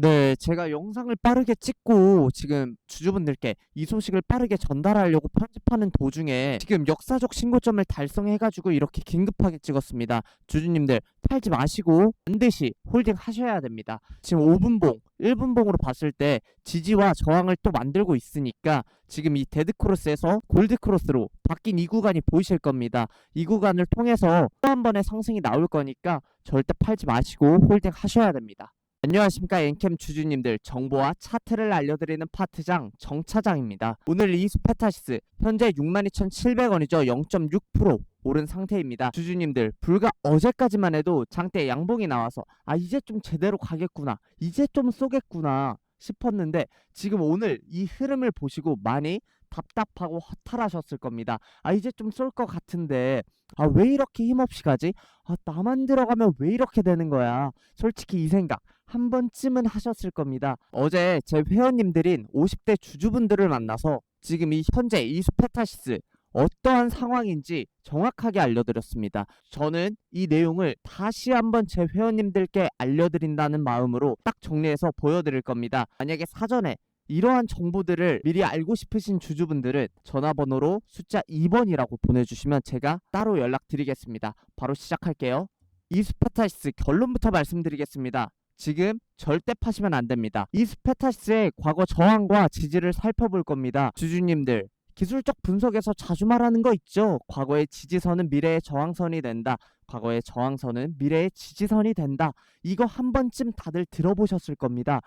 네, 제가 영상을 빠르게 찍고 지금 주주분들께 이 소식을 빠르게 전달하려고 편집하는 도중에 지금 역사적 신고점을 달성해가지고 이렇게 긴급하게 찍었습니다. 주주님들 팔지 마시고 반드시 홀딩 하셔야 됩니다. 지금 5분봉, 1분봉으로 봤을 때 지지와 저항을 또 만들고 있으니까 지금 이 데드크로스에서 골드크로스로 바뀐 이 구간이 보이실 겁니다. 이 구간을 통해서 또 한 번의 상승이 나올 거니까 절대 팔지 마시고 홀딩 하셔야 됩니다. 안녕하십니까 엔캠 주주님들 정보와 차트를 알려드리는 파트장 정차장입니다. 오늘 이스페타시스 현재 62,700원이죠. 0.6% 오른 상태입니다. 주주님들 불과 어제까지만 해도 장대 양봉이 나와서 아 이제 좀 제대로 가겠구나 이제 좀 쏘겠구나 싶었는데 지금 오늘 이 흐름을 보시고 많이 답답하고 허탈하셨을 겁니다. 아 이제 좀 쏠 것 같은데 아 왜 이렇게 힘없이 가지? 아 나만 들어가면 왜 이렇게 되는 거야? 솔직히 이 생각 한 번쯤은 하셨을 겁니다. 어제 제 회원님들인 50대 주주분들을 만나서 지금 이 현재 이 스페타시스 어떠한 상황인지 정확하게 알려드렸습니다. 저는 이 내용을 다시 한번 제 회원님들께 알려드린다는 마음으로 딱 정리해서 보여드릴 겁니다. 만약에 사전에 이러한 정보들을 미리 알고 싶으신 주주분들은 전화번호로 숫자 2번이라고 보내주시면 제가 따로 연락드리겠습니다. 바로 시작할게요. 이스페타시스 결론부터 말씀드리겠습니다. 지금 절대 파시면 안 됩니다. 이 스페타시스의 과거 저항과 지지를 살펴볼 겁니다. 주주님들 기술적 분석에서 자주 말하는 거 있죠. 과거의 지지선은 미래의 저항선이 된다. 과거의 저항선은 미래의 지지선이 된다. 이거 한 번쯤 다들 들어보셨을 겁니다.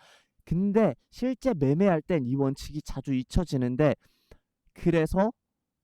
근데 실제 매매할 땐 이 원칙이 자주 잊혀지는데 그래서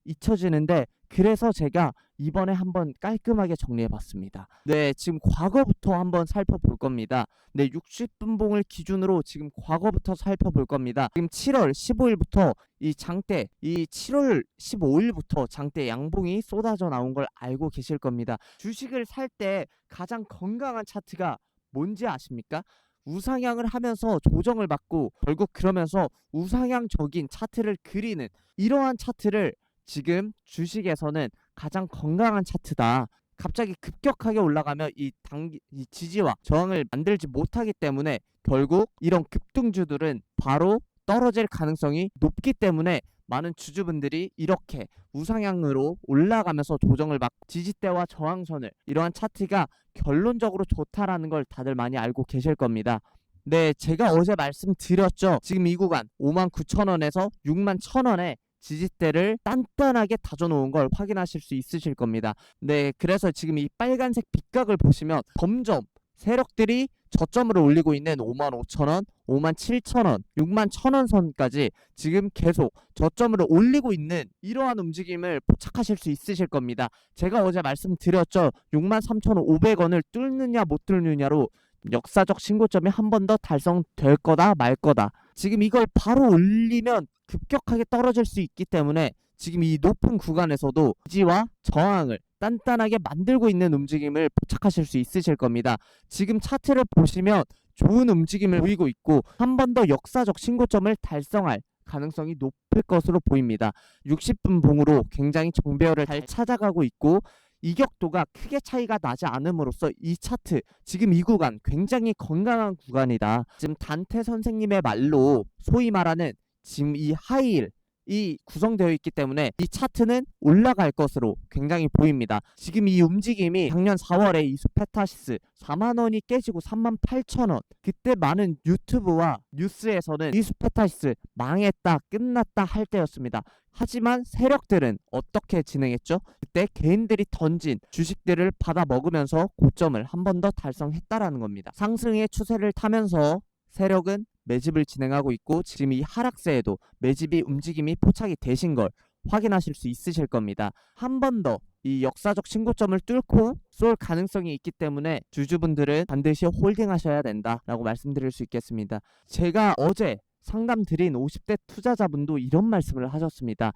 잊혀지는데 그래서 제가 이번에 한번 깔끔하게 정리해 봤습니다. 네, 지금 과거부터 한번 살펴볼 겁니다. 네, 60분봉을 기준으로 지금 과거부터 살펴볼 겁니다. 지금 7월 15일부터 이 장대, 이 7월 15일부터 장대 양봉이 쏟아져 나온 걸 알고 계실 겁니다. 주식을 살 때 가장 건강한 차트가 뭔지 아십니까? 우상향을 하면서 조정을 받고 결국 그러면서 우상향적인 차트를 그리는 이러한 차트를 지금 주식에서는 가장 건강한 차트다. 갑자기 급격하게 올라가면 이 단기 이 지지와 저항을 만들지 못하기 때문에 결국 이런 급등주들은 바로 떨어질 가능성이 높기 때문에 많은 주주분들이 이렇게 우상향으로 올라가면서 조정을 받고 지지대와 저항선을 이러한 차트가 결론적으로 좋다라는 걸 다들 많이 알고 계실 겁니다. 네, 제가 어제 말씀드렸죠. 지금 이 구간 59,000원에서 61,000원에 지지대를 단단하게 다져놓은 걸 확인하실 수 있으실 겁니다. 네, 그래서 지금 이 빨간색 빛각을 보시면 점점 세력들이 저점으로 올리고 있는 55,000원, 57,000원, 61,000원 선까지 지금 계속 저점으로 올리고 있는 이러한 움직임을 포착하실 수 있으실 겁니다. 제가 어제 말씀드렸죠. 63,500원을 뚫느냐 못 뚫느냐로 역사적 신고점이 한 번 더 달성될 거다 말 거다. 지금 이걸 바로 올리면 급격하게 떨어질 수 있기 때문에 지금 이 높은 구간에서도 지지와 저항을 단단하게 만들고 있는 움직임을 포착하실 수 있으실 겁니다. 지금 차트를 보시면 좋은 움직임을 보이고 있고 한 번 더 역사적 신고점을 달성할 가능성이 높을 것으로 보입니다. 60분 봉으로 굉장히 정배열을 잘 찾아가고 있고 이격도가 크게 차이가 나지 않음으로써 이 차트 지금 이 구간 굉장히 건강한 구간이다. 지금 단태 선생님의 말로 소위 말하는 지금 이 하이힐 이 구성되어 있기 때문에 이 차트는 올라갈 것으로 굉장히 보입니다. 지금 이 움직임이 작년 4월에 이 스페타시스 4만 원이 깨지고 3만 8천 원 그때 많은 유튜브와 뉴스에서는 이 스페타시스 망했다 끝났다 할 때였습니다. 하지만 세력들은 어떻게 진행했죠? 그때 개인들이 던진 주식들을 받아 먹으면서 고점을 한 번 더 달성했다라는 겁니다. 상승의 추세를 타면서 세력은 매집을 진행하고 있고 지금 이 하락세에도 매집이 움직임이 포착이 되신 걸 확인하실 수 있으실 겁니다. 한 번 더 이 역사적 신고점을 뚫고 쏠 가능성이 있기 때문에 주주분들은 반드시 홀딩하셔야 된다라고 말씀드릴 수 있겠습니다. 제가 어제 상담 드린 50대 투자자분도 이런 말씀을 하셨습니다.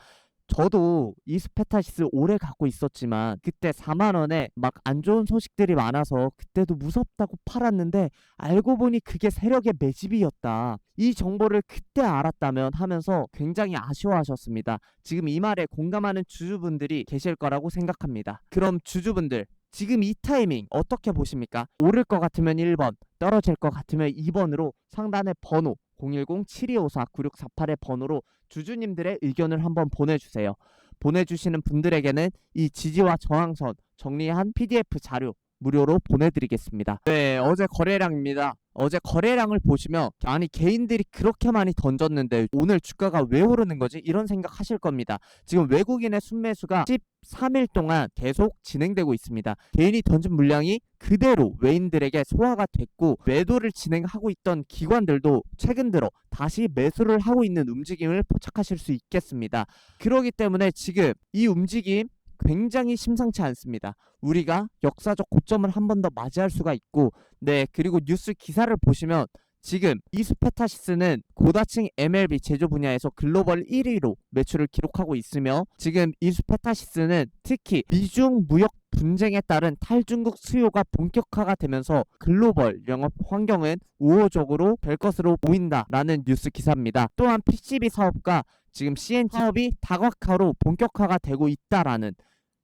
저도 이스페타시스 오래 갖고 있었지만 그때 4만 원에 막 안 좋은 소식들이 많아서 그때도 무섭다고 팔았는데 알고 보니 그게 세력의 매집이었다. 이 정보를 그때 알았다면 하면서 굉장히 아쉬워하셨습니다. 지금 이 말에 공감하는 주주분들이 계실 거라고 생각합니다. 그럼 주주분들 지금 이 타이밍 어떻게 보십니까? 오를 것 같으면 1번, 떨어질 것 같으면 2번으로 상단의 번호 010-7254-9648의 번호로 주주님들의 의견을 한번 보내주세요. 보내주시는 분들에게는 이 지지와 저항선 정리한 PDF 자료 무료로 보내드리겠습니다. 네, 어제 거래량입니다. 어제 거래량을 보시면 아니 개인들이 그렇게 많이 던졌는데 오늘 주가가 왜 오르는 거지? 이런 생각 하실 겁니다. 지금 외국인의 순매수가 13일 동안 계속 진행되고 있습니다. 개인이 던진 물량이 그대로 외인들에게 소화가 됐고 매도를 진행하고 있던 기관들도 최근 들어 다시 매수를 하고 있는 움직임을 포착하실 수 있겠습니다. 그러기 때문에 지금 이 움직임 굉장히 심상치 않습니다. 우리가 역사적 고점을 한 번 더 맞이할 수가 있고 네 그리고 뉴스 기사를 보시면 지금 이스페타시스는 고다층 MLB 제조 분야에서 글로벌 1위로 매출을 기록하고 있으며 지금 이스페타시스는 특히 미중 무역 분쟁에 따른 탈중국 수요가 본격화가 되면서 글로벌 영업 환경은 우호적으로 될 것으로 보인다라는 뉴스 기사입니다. 또한 PCB 사업과 지금 CN 사업이 다각화로 본격화가 되고 있다라는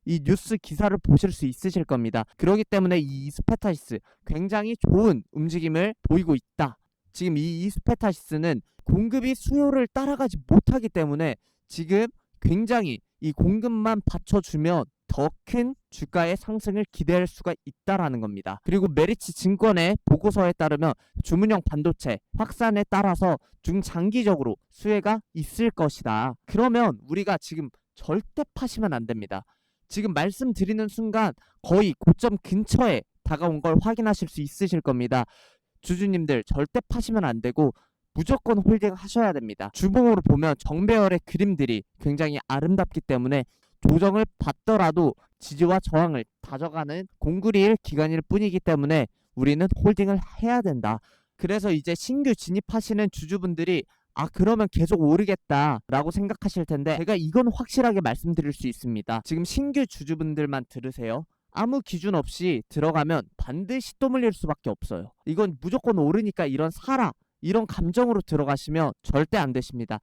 이 뉴스 기사를 보실 수 있으실 겁니다. 그렇기 때문에 이 이스페타시스 굉장히 좋은 움직임을 보이고 있다. 지금 이 이스페타시스는 공급이 수요를 따라가지 못하기 때문에 지금 굉장히 이 공급만 받쳐주면 더 큰 주가의 상승을 기대할 수가 있다라는 겁니다. 그리고 메리츠 증권의 보고서에 따르면 주문형 반도체 확산에 따라서 중장기적으로 수혜가 있을 것이다. 그러면 우리가 지금 절대 파시면 안 됩니다. 지금 말씀드리는 순간 거의 고점 근처에 다가온 걸 확인하실 수 있으실 겁니다. 주주님들 절대 파시면 안 되고 무조건 홀딩 하셔야 됩니다. 주봉으로 보면 정배열의 그림들이 굉장히 아름답기 때문에 조정을 받더라도 지지와 저항을 다져가는 공구리일 기간일 뿐이기 때문에 우리는 홀딩을 해야 된다. 그래서 이제 신규 진입하시는 주주분들이 아 그러면 계속 오르겠다라고 생각하실 텐데 제가 이건 확실하게 말씀드릴 수 있습니다. 지금 신규 주주분들만 들으세요. 아무 기준 없이 들어가면 반드시 또 물릴 수밖에 없어요. 이건 무조건 오르니까 이런 사라 이런 감정으로 들어가시면 절대 안 되십니다.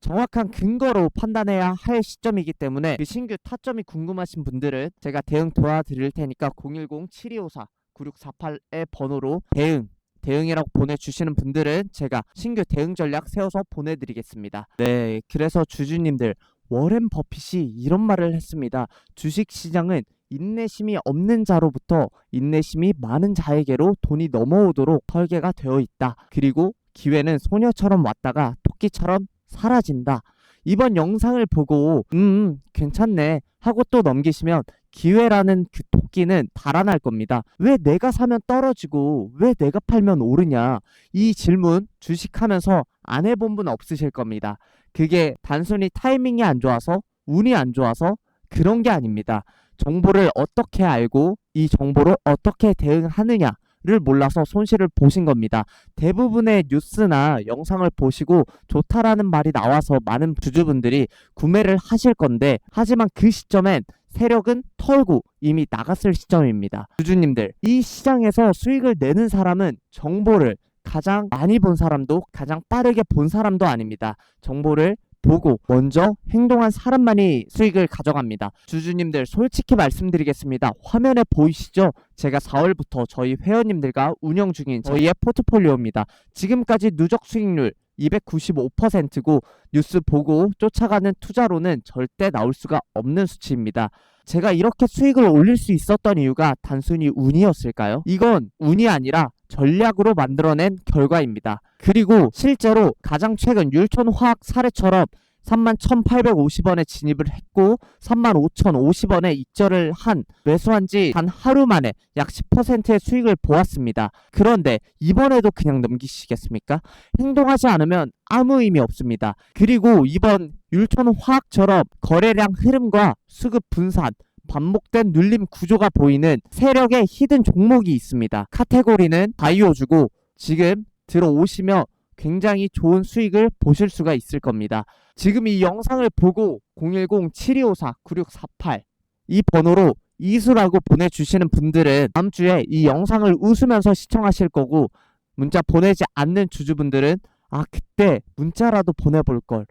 정확한 근거로 판단해야 할 시점이기 때문에 그 신규 타점이 궁금하신 분들은 제가 대응 도와드릴 테니까 010-7254-9648의 번호로 대응 대응이라고 보내주시는 분들은 제가 신규 대응 전략 세워서 보내드리겠습니다. 네, 그래서 주주님들 워렌 버핏이 이런 말을 했습니다. 주식 시장은 인내심이 없는 자로부터 인내심이 많은 자에게로 돈이 넘어오도록 설계가 되어 있다. 그리고 기회는 소녀처럼 왔다가 토끼처럼 사라진다. 이번 영상을 보고 음 괜찮네 하고 또 넘기시면 기회라는 그 토끼는 달아날 겁니다. 왜 내가 사면 떨어지고 왜 내가 팔면 오르냐? 이 질문 주식하면서 안 해본 분 없으실 겁니다. 그게 단순히 타이밍이 안 좋아서 운이 안 좋아서 그런 게 아닙니다. 정보를 어떻게 알고 이 정보를 어떻게 대응하느냐 를 몰라서 손실을 보신 겁니다. 대부분의 뉴스나 영상을 보시고 좋다라는 말이 나와서 많은 주주분들이 구매를 하실 건데 하지만 그 시점엔 세력은 털고 이미 나갔을 시점입니다. 주주님들, 이 시장에서 수익을 내는 사람은 정보를 가장 많이 본 사람도 가장 빠르게 본 사람도 아닙니다. 정보를 보고 먼저 행동한 사람만이 수익을 가져갑니다. 주주님들 솔직히 말씀드리겠습니다. 화면에 보이시죠? 제가 4월부터 저희 회원님들과 운영 중인 저희의 포트폴리오입니다. 지금까지 누적 수익률 295%고 뉴스 보고 쫓아가는 투자로는 절대 나올 수가 없는 수치입니다. 제가 이렇게 수익을 올릴 수 있었던 이유가 단순히 운이었을까요? 이건 운이 아니라 전략으로 만들어낸 결과입니다. 그리고 실제로 가장 최근 율촌화학 사례처럼 31,850원에 진입을 했고 35,050원에 입절을 한 매수한 지 단 하루 만에 약 10%의 수익을 보았습니다. 그런데 이번에도 그냥 넘기시겠습니까? 행동하지 않으면 아무 의미 없습니다. 그리고 이번 율촌화학처럼 거래량 흐름과 수급 분산 반복된 눌림 구조가 보이는 세력의 히든 종목이 있습니다. 카테고리는 바이오주고 지금 들어오시면 굉장히 좋은 수익을 보실 수가 있을 겁니다. 지금 이 영상을 보고 010-7254-9648 이 번호로 이수라고 보내주시는 분들은 다음 주에 이 영상을 웃으면서 시청하실 거고 문자 보내지 않는 주주분들은 아 그때 문자라도 보내볼 걸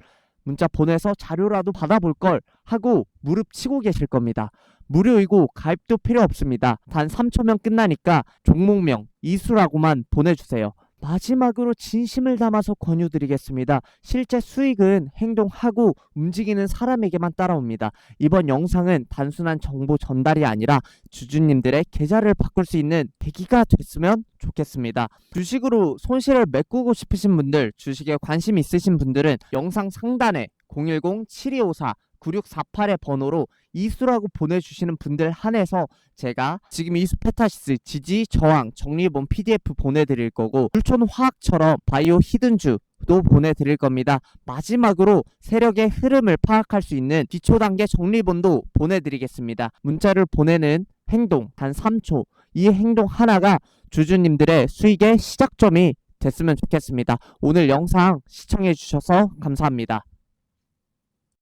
문자 보내서 자료라도 받아볼 걸 하고 무릎 치고 계실 겁니다. 무료이고 가입도 필요 없습니다. 단 3초면 끝나니까 종목명 이수라고만 보내주세요. 마지막으로 진심을 담아서 권유드리겠습니다. 실제 수익은 행동하고 움직이는 사람에게만 따라옵니다. 이번 영상은 단순한 정보 전달이 아니라 주주님들의 계좌를 바꿀 수 있는 계기가 됐으면 좋겠습니다. 주식으로 손실을 메꾸고 싶으신 분들, 주식에 관심 있으신 분들은 영상 상단에 010-7254 9648의 번호로 이수라고 보내주시는 분들 한해서 제가 지금 이수페타시스 지지 저항 정리본 PDF 보내드릴 거고 불촌 화학처럼 바이오 히든주 도 보내드릴 겁니다. 마지막으로 세력의 흐름을 파악할 수 있는 기초 단계 정리본도 보내드리겠습니다. 문자를 보내는 행동 단 3초 이 행동 하나가 주주님들의 수익의 시작점이 됐으면 좋겠습니다. 오늘 영상 시청해 주셔서 감사합니다.